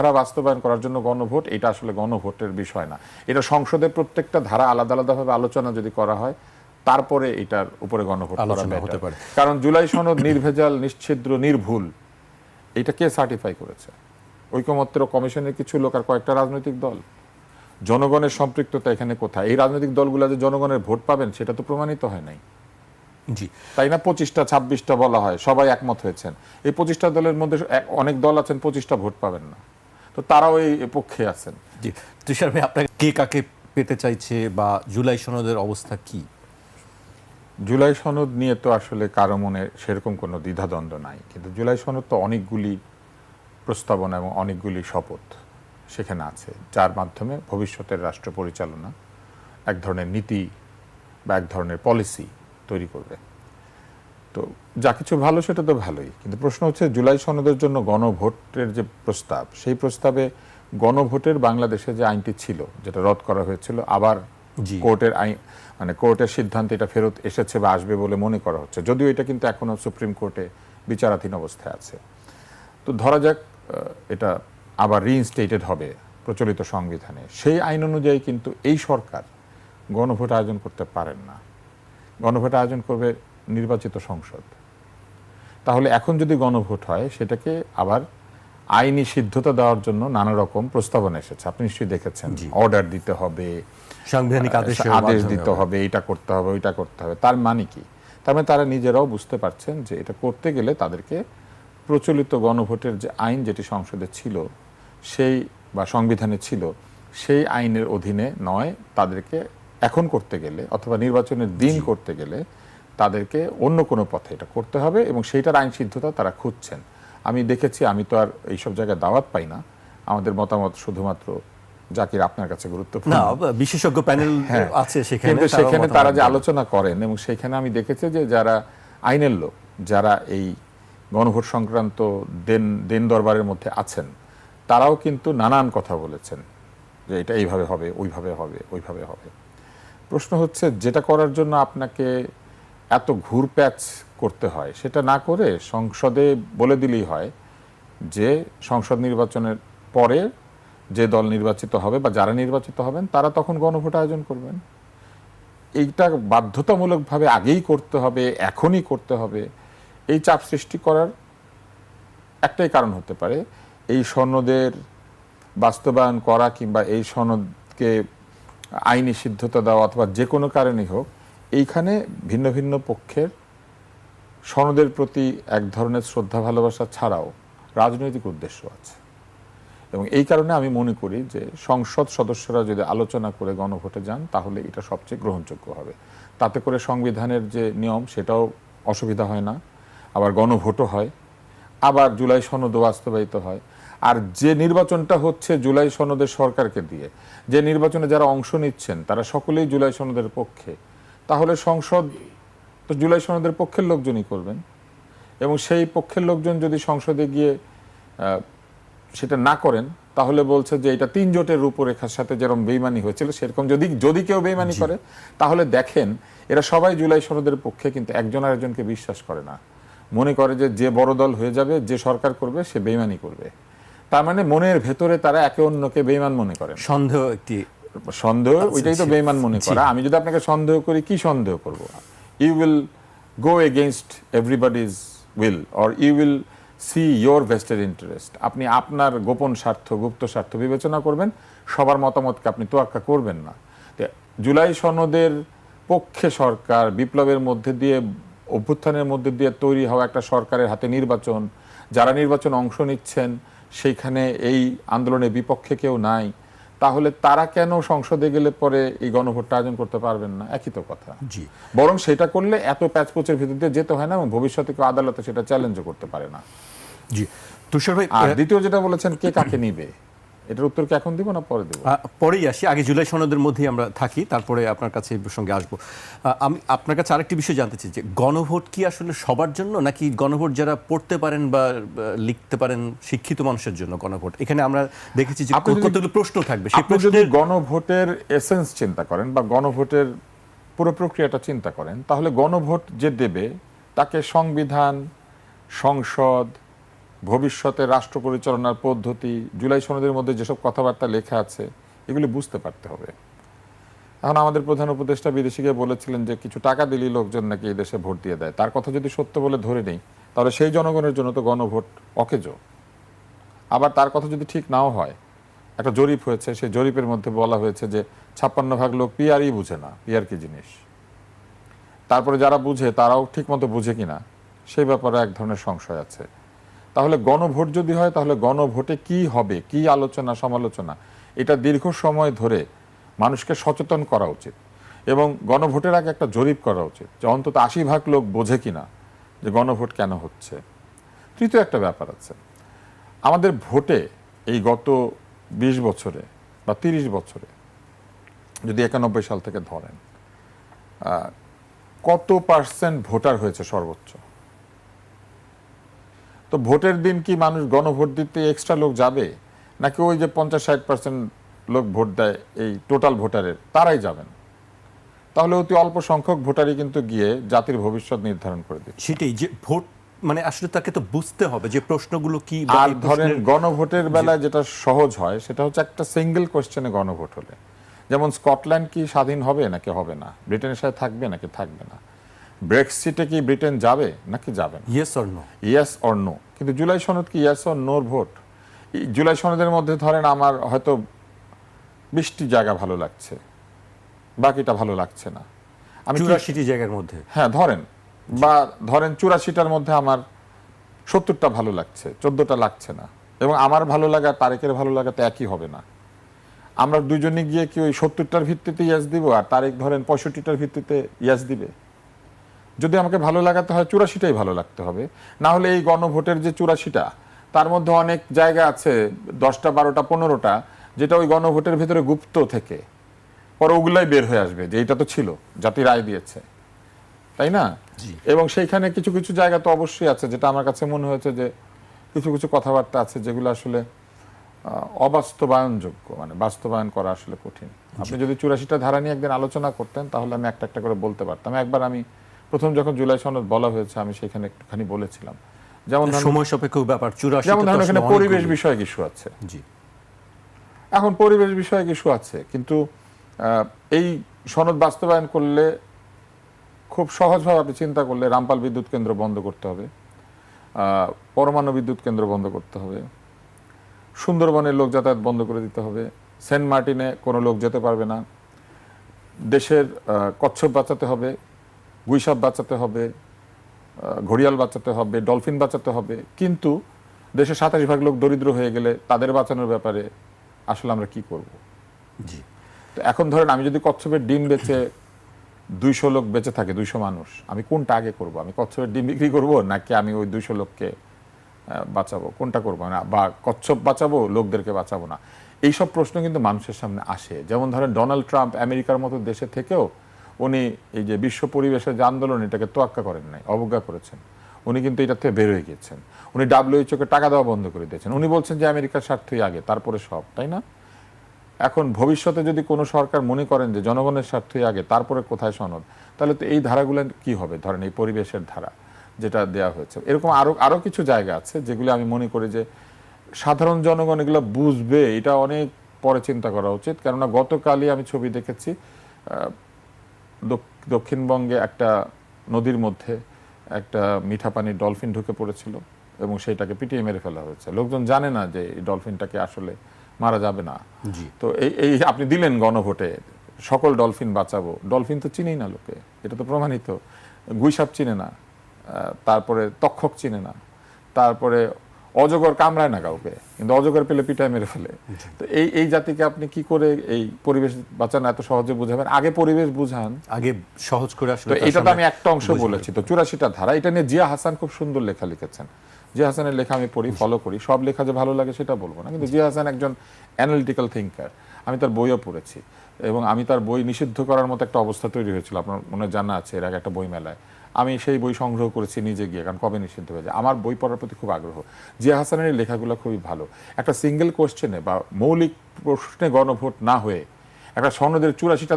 ধারা বাস্তবায়ন করার জন্য গণভোট এটা আসলে গণভোটের বিষয় না। এটা সংসদের প্রত্যেকটা ধারা আলাদা আলাদাভাবে আলোচনা যদি করা হয় তারপরে এটার উপরে গণভোট আলোচনা হতে পারে। কারণ জুলাই সনদ নির্ভেজাল নিশ্ছিদ্র নির্ভুল এটা কে সার্টিফাই করেছে? ঐকমত্য কমিশনের কিছু লোক আর কয়েকটা রাজনৈতিক দল। জনগণের সম্পৃক্ততা এখানে কোথায়? এই রাজনৈতিক দলগুলো যে জনগণের ভোট পাবেন সেটা তো প্রমাণিত হয় নাই। জি। তাই না পঁচিশটা ছাব্বিশটা বলা হয় সবাই একমত হয়েছেন। এই পঁচিশটা দলের মধ্যে অনেক দল আছেন পঁচিশটা ভোট পাবেন না। তো তারাও এই পক্ষে আছেন। জি। তুষার ভাই আপনাকে কে কাকে পেতে চাইছে বা জুলাই সনদের অবস্থা কি? জুলাই সনদ নিয়ে তো আসলে কারও মনে সেরকম কোনো দ্বিধাদ্বন্দ্ব নাই। কিন্তু জুলাই সনদ তো অনেকগুলি প্রস্তাবনা এবং অনেকগুলি শপথ সেখানে আছে যার মাধ্যমে ভবিষ্যতের রাষ্ট্র পরিচালনা এক ধরনের নীতি বা এক ধরনের পলিসি তৈরি করবে। তো যা কিছু ভালো সেটা তো ভালোই। কিন্তু প্রশ্ন হচ্ছে জুলাই সনদের জন্য গণভোটের যে প্রস্তাব সেই প্রস্তাবে গণভোটের বাংলাদেশে যে আইনটি ছিল যেটা রদ করা হয়েছিল আবার। কোর্টের আইন মানে কোর্টের সিদ্ধান্তে এটা ফেরত এসেছে বা আসবে বলে মনে করা হচ্ছে। যদিও এটা কিন্তু এখনও সুপ্রিম কোর্টে বিচারাধীন অবস্থায় আছে। তো ধরা যাক এটা আবার রিইনস্টেটেড হবে প্রচলিত সংবিধানে। সেই আইন অনুযায়ী কিন্তু এই সরকার গণভোট আয়োজন করতে পারেন না। গণভোট আয়োজন করবে নির্বাচিত সংসদ। তাহলে এখন যদি গণভোট হয় সেটাকে আবার আইনি সিদ্ধতা দেওয়ার জন্য নানা রকম প্রস্তাবনা এসেছে। আপনি নিশ্চয়ই দেখেছেন। অর্ডার দিতে হবে সাংবিধানিক আদেশ আদেশ দিতে হবে। এটা করতে হবে ওইটা করতে হবে। তার মানে কি? তার মানে তারা নিজেরাও বুঝতে পারছেন যে এটা করতে গেলে তাদেরকে প্রচলিত গণভোটের যে আইন যেটি সংসদে ছিল সেই বা সংবিধানে ছিল সেই আইনের অধীনে নয় তাদেরকে এখন করতে গেলে অথবা নির্বাচনের দিন করতে গেলে তাদেরকে অন্য কোনো পথে এটা করতে হবে এবং সেইটার আইন সিদ্ধতা তারা খুঁজছেন। আমি দেখেছি আমি তো আর এইসব জায়গায় দাওয়াত পাই না। আমাদের মতামত শুধুমাত্র জাকির আপনার কাছে গুরুত্বপূর্ণ। না বিশেষজ্ঞ প্যানেল হ্যাঁ। আছে সেখানে কিন্তু সেখানে তারা যে আলোচনা করেন এবং সেখানে আমি দেখেছি যে যারা আইনের লোক যারা এই গণভোট সংক্রান্ত দেন দেন দরবারের মধ্যে আছেন তারাও কিন্তু নানান কথা বলেছেন যে এটা এইভাবে হবে ওইভাবে হবে ওইভাবে হবে। প্রশ্ন হচ্ছে যেটা করার জন্য আপনাকে এত ঘুরপ্যাচ করতে হয়। সেটা না করে সংসদে বলে দিলেই হয় যে সংসদ নির্বাচনের পরে যে দল নির্বাচিত হবে বা যারা নির্বাচিত হবেন, তারা তখন গণভোট আয়োজন করবেন। এইটা বাধ্যতামূলকভাবে আগেই করতে হবে, এখনই করতে হবে। এই চাপ সৃষ্টি করার একটাই কারণ হতে পারে, এই সনদের বাস্তবায়ন করা কিংবা এই সনদকে আইনি সিদ্ধতা দেওয়া অথবা যে কোনো কারণেই হোক এইখানে ভিন্ন ভিন্ন পক্ষের সনদের প্রতি এক ধরনের শ্রদ্ধা, ভালোবাসা ছাড়াও রাজনৈতিক উদ্দেশ্য আছে। এবং এই কারণে আমি মনে করি যে সংসদ সদস্যরা যদি আলোচনা করে গণভোটে যান, তাহলে এটা সবচেয়ে গ্রহণযোগ্য হবে। তাতে করে সংবিধানের যে নিয়ম, সেটাও অসুবিধা হয় না। আবার গণভোটও হয়। আবার জুলাই সনদও বাস্তবায়িত হয়। আর যে নির্বাচনটা হচ্ছে জুলাই সনদের সরকারকে দিয়ে, যে নির্বাচনে যারা অংশ নিচ্ছেন, তারা সকলেই জুলাই সনদের পক্ষে। তাহলে সংসদ তো জুলাই সনদের পক্ষের লোকজনই করবেন। এবং সেই পক্ষের লোকজন যদি সংসদে গিয়ে সেটা না করেন তাহলে বলছে যে এটা তিন জোটের রূপরেখার সাথে যেরকম বেইমানি হয়েছিল সেরকম যদি যদি কেউ বেইমানি করে তাহলে দেখেন এরা সবাই জুলাই সনদের পক্ষে কিন্তু একজন আরেকজনকে বিশ্বাস করে না। মনে করে যে যে বড় দল হয়ে যাবে যে সরকার করবে সে বেইমানি করবে। তার মানে মনের ভেতরে তারা একে অন্যকে বেইমান মনে করেন। সন্দেহ একটি সন্দেহ ওইটাই তো বেইমান মনে করা। আমি যদি আপনাকে সন্দেহ করি কি সন্দেহ করব? You will go against everybody's will or you will see your vested interest আপনি আপনার গোপন স্বার্থ গুপ্ত স্বার্থ বিবেচনা করবেন সবার মতামতকে আপনি তোয়াক্কা করবেন না। জুলাই সনদের পক্ষে সরকার বিপ্লবের মধ্যে দিয়ে অভ্যুত্থানের মধ্যে দিয়ে তৈরি হওয়া একটা সরকারের হাতে নির্বাচন যারা নির্বাচন অংশ নিচ্ছেন সেইখানে এই আন্দোলনের বিপক্ষে কেউ নাই। তাহলে তারা কেন সংসদে গেলে পরে এই গণভোটটা আয়োজন করতে পারবেন না? একই তো কথা। জি। বরং সেটা করলে এত প্যাচপোচের ভিতর দিয়ে যেতে হয় না এবং ভবিষ্যতে কেউ আদালতে সেটা চ্যালেঞ্জও করতে পারে না। জি। তুষার ভাই দ্বিতীয় যেটা বলেছেন কে কাকে নিবে? এটার উত্তর কি এখন দিব না পরে দিব? পরেই আসি। আগে জুলাই সনদের মধ্যেই আমরা থাকি তারপরে আপনার কাছে এই প্রসঙ্গে আসব। আমি আপনার কাছে আরেকটি বিষয় জানতে চাই যে গণভোট কি আসলে সবার জন্য নাকি গণভোট যারা পড়তে পারেন বা লিখতে পারেন শিক্ষিত মানুষের জন্য গণভোট? এখানে আমরা দেখেছি যে কতগুলো প্রশ্ন থাকবে। সেই যদি গণভোটের এসেন্স চিন্তা করেন বা গণভোটের পুরো প্রক্রিয়াটা চিন্তা করেন তাহলে গণভোট যে দেবে তাকে সংবিধান সংসদ ভবিষ্যতে রাষ্ট্র পরিচালনার পদ্ধতি, জুলাই সনদের মধ্যে যেসব কথাবার্তা লেখা আছে, এগুলি বুঝতে পারতে হবে। এখন আমাদের প্রধান উপদেষ্টা বিদেশিকে বলেছিলেন যে কিছু টাকা দিলেই লোকজন নাকি এই দেশে ভোট দিয়ে দেয়। তার কথা যদি সত্য বলে ধরে নেই, তাহলে সেই জনগণের জন্য তো গণভোট অকেজো। আবার তার কথা যদি ঠিক নাও হয়, একটা জরিপ হয়েছে, সেই জরিপের মধ্যে বলা হয়েছে যে ছাপ্পান্ন ভাগ লোক পিআরই বুঝে না, পিআর কি জিনিস? তারপরে যারা বুঝে, তারাও ঠিকমতো বুঝে কিনা, সেই ব্যাপারে এক ধরনের সংশয় আছে। তাহলে গণভোট যদি হয়, তাহলে গণভোটে কি হবে? কি আলোচনা, সমালোচনা? এটা দীর্ঘ সময় ধরে মানুষকে সচেতন করা উচিত এবং গণভোটের আগে একটা জরিপ করা উচিত যে অন্তত আশি ভাগ লোক বোঝে কিনা যে গণভোট কেন হচ্ছে। তৃতীয় একটা ব্যাপার আছে। আমাদের ভোটে এই গত বিশ বছরে বা তিরিশ বছরে যদি একানব্বই সাল থেকে ধরেন কত পার্সেন্ট ভোটার হয়েছে সর্বোচ্চ? তো ভোটের দিন কি মানুষ গণভোট দিতে এক্সট্রা লোক যাবে? নাকি ওই যে পঞ্চাশ ষাট পার্সেন্ট লোক ভোট দেয় এই টোটাল ভোটারের তারাই যাবেন? তাহলে অতি অল্প সংখ্যক ভোটারই কিন্তু গিয়ে জাতির ভবিষ্যৎ নির্ধারণ করে দিচ্ছে। সেটাই যে ভোট মানে আসলে তাকে তো বুঝতে হবে যে প্রশ্নগুলো কি আর ধরেন গণভোটের বেলায় যেটা সহজ হয় সেটা হচ্ছে একটা সিঙ্গেল কোয়েশ্চেনে গণভোট হলে। যেমন স্কটল্যান্ড কি স্বাধীন হবে নাকি হবে না? ব্রিটেনের সাথে থাকবে নাকি থাকবে না? ব্রেক্সিটে কি ব্রিটেন যাবে নাকি যাবে না? Yes or no yes or no কিন্তু জুলাই সনদ কি ইয়েস অর নোর ভোট? জুলাই সনদের মধ্যে ধরেন আমার হয়তো বিশটি জায়গা ভালো লাগছে বাকিটা ভালো লাগছে না। আমি চুরাশিটি জায়গার মধ্যে? হ্যাঁ ধরেন। বা ধরেন চুরাশিটার মধ্যে আমার সত্তরটা ভালো লাগছে চোদ্দটা লাগছে না। এবং আমার ভালো লাগা তারেকের ভালো লাগা তো একই হবে না। আমরা দুজনে গিয়ে কি ওই সত্তরটার ভিত্তিতে ইয়াস দিব আর তারেক ধরেন পঁয়ষট্টিটার ভিত্তিতে ইয়াস দিবে? যদি আমাকে ভালো লাগাতে হয় চুরাশিটাই ভালো লাগতে হবে। না হলে এই গণভোটের যে চুরাশিটা তার মধ্যে অনেক জায়গা আছে দশটা বারোটা পনেরোটা যেটা ওই গণভোটের ভেতরে গুপ্ত থেকে। পরে ওগুলাই বের হয়ে আসবে যে এটা তো ছিল জাতি রায় দিয়েছে। তাই না? এবং সেইখানে কিছু কিছু জায়গা তো অবশ্যই আছে যেটা আমার কাছে মনে হয়েছে যে কিছু কিছু কথাবার্তা আছে যেগুলো আসলে অবাস্তবায়নযোগ্য মানে বাস্তবায়ন করা আসলে কঠিন। আপনি যদি চুরাশিটা ধারা নিয়ে একদিন আলোচনা করতেন তাহলে আমি একটা একটা করে বলতে পারতাম। একবার আমি প্রথম যখন জুলাই সনদ বলা হয়েছে আমি সেখানে একটুখানি বলেছিলাম। যেমন সময় সাপেক্ষ ব্যাপার চুরাশি যেমন ধরেন এখানে পরিবেশ বিষয়ক ইস্যু আছে। জি। এখন পরিবেশ বিষয়ক ইস্যু আছে কিন্তু এই সনদ বাস্তবায়ন করলে খুব সহজভাবে আপনি চিন্তা করলে রামপাল বিদ্যুৎ কেন্দ্র বন্ধ করতে হবে আহ, পরমাণু বিদ্যুৎ কেন্দ্র বন্ধ করতে হবে সুন্দরবনের লোক যাতায়াত বন্ধ করে দিতে হবে সেন্ট মার্টিনে কোনো লোক যেতে পারবে না দেশের আহ, কচ্ছপ বাঁচাতে হবে গুইসাপ বাঁচাতে হবে ঘড়িয়াল বাঁচাতে হবে ডলফিন বাঁচাতে হবে। কিন্তু দেশের সাতাশ ভাগ লোক দরিদ্র হয়ে গেলে তাদের বাঁচানোর ব্যাপারে আসলে আমরা কি করব? জি। তো এখন ধরেন আমি যদি কচ্ছপের ডিম বেচে দুইশো লোক বেঁচে থাকে দুইশো মানুষ আমি কোনটা আগে করব? আমি কচ্ছপের ডিম বিক্রি করব নাকি আমি ওই দুইশো লোককে বাঁচাবো? কোনটা করব? না বা কচ্ছপ বাঁচাবো লোকদেরকে বাঁচাবো না? এইসব প্রশ্ন কিন্তু মানুষের সামনে আসে। যেমন ধরেন ডোনাল্ড ট্রাম্প আমেরিকার মতো দেশে থেকেও উনি এই যে বিশ্ব পরিবেশের যে আন্দোলন, এটাকে তোয়াক্কা করেন নাই, অবজ্ঞা করেছেন। উনি কিন্তু এটা থেকে বের হয়ে গিয়েছেন। উনি ডাব্লিউএইচওকে টাকা দেওয়া বন্ধ করে দিয়েছেন। উনি বলছেন যে আমেরিকার স্বার্থই আগে, তারপরে সব, তাই না? এখন ভবিষ্যতে যদি কোনো সরকার মনে করেন যে জনগণের স্বার্থই আগে, তারপরে কোথায় সনদ, তাহলে তো এই ধারাগুলো কি হবে? ধরেন এই পরিবেশের ধারা যেটা দেয়া হয়েছে। এরকম আরও আরও কিছু জায়গা আছে যেগুলো আমি মনে করি যে সাধারণ জনগণ এগুলো বুঝবে, এটা অনেক পরে চিন্তা করা উচিত। কেননা গতকালই আমি ছবি দেখেছি দক্ষিণবঙ্গে একটা নদীর মধ্যে একটা মিঠা পানির ডলফিন ঢুকে পড়েছিল এবং সেটাকে পিটিয়ে মেরে ফেলা হয়েছে। লোকজন জানে না যে এই ডলফিনটাকে আসলে মারা যাবে না। জি। তো এই এই আপনি দিলেন গণভোটে সকল ডলফিন বাঁচাবো। ডলফিন তো চিনেই না লোকে এটা তো প্রমাণিত। গুইসাপ চিনে না তারপরে তক্ষক চিনে না তারপরে অজগর কামড়ায় না কাউকে কিন্তু অজগর পেলে পিঠায় মেরে ফেলে। তো এই এই জাতিকে আপনি কি করে এই পরিবেশ বাঁচানো এত সহজে বুঝাবেন? আগে পরিবেশ বুঝান। আগে সহজ করে আসলে এটা তো আমি একটা অংশ বলেছি। তো চুরাশিটা ধারা এটা নিয়ে জিয়া হাসান খুব সুন্দর লেখা লিখেছেন। জিয়া হাসানের লেখা আমি পড়ি ফলো করি। সব লেখা যে ভালো লাগে সেটা বলব না। কিন্তু জিয়া হাসান একজন অ্যানালিটিক্যাল থিঙ্কার আমি তার বইও পড়েছি। এবং আমি তার বই নিষিদ্ধ করার মতো একটা অবস্থা তৈরি হয়েছিল। আপনার মনে জানা আছে এর আগে একটা বই মেলায় আমি সেই বই সংগ্রহ করেছি নিজে গিয়ে, কারণ কবে নিষিদ্ধ হয়েছে আমার বই পড়ার প্রতি খুব আগ্রহ। জিয়া হাসানের লেখাগুলো খুবই ভালো। একটা সিঙ্গেল কোশ্চেনে বা মৌলিক প্রশ্নে গণভোট না হয়ে একটা স্বর্ণদের চুরাশিটা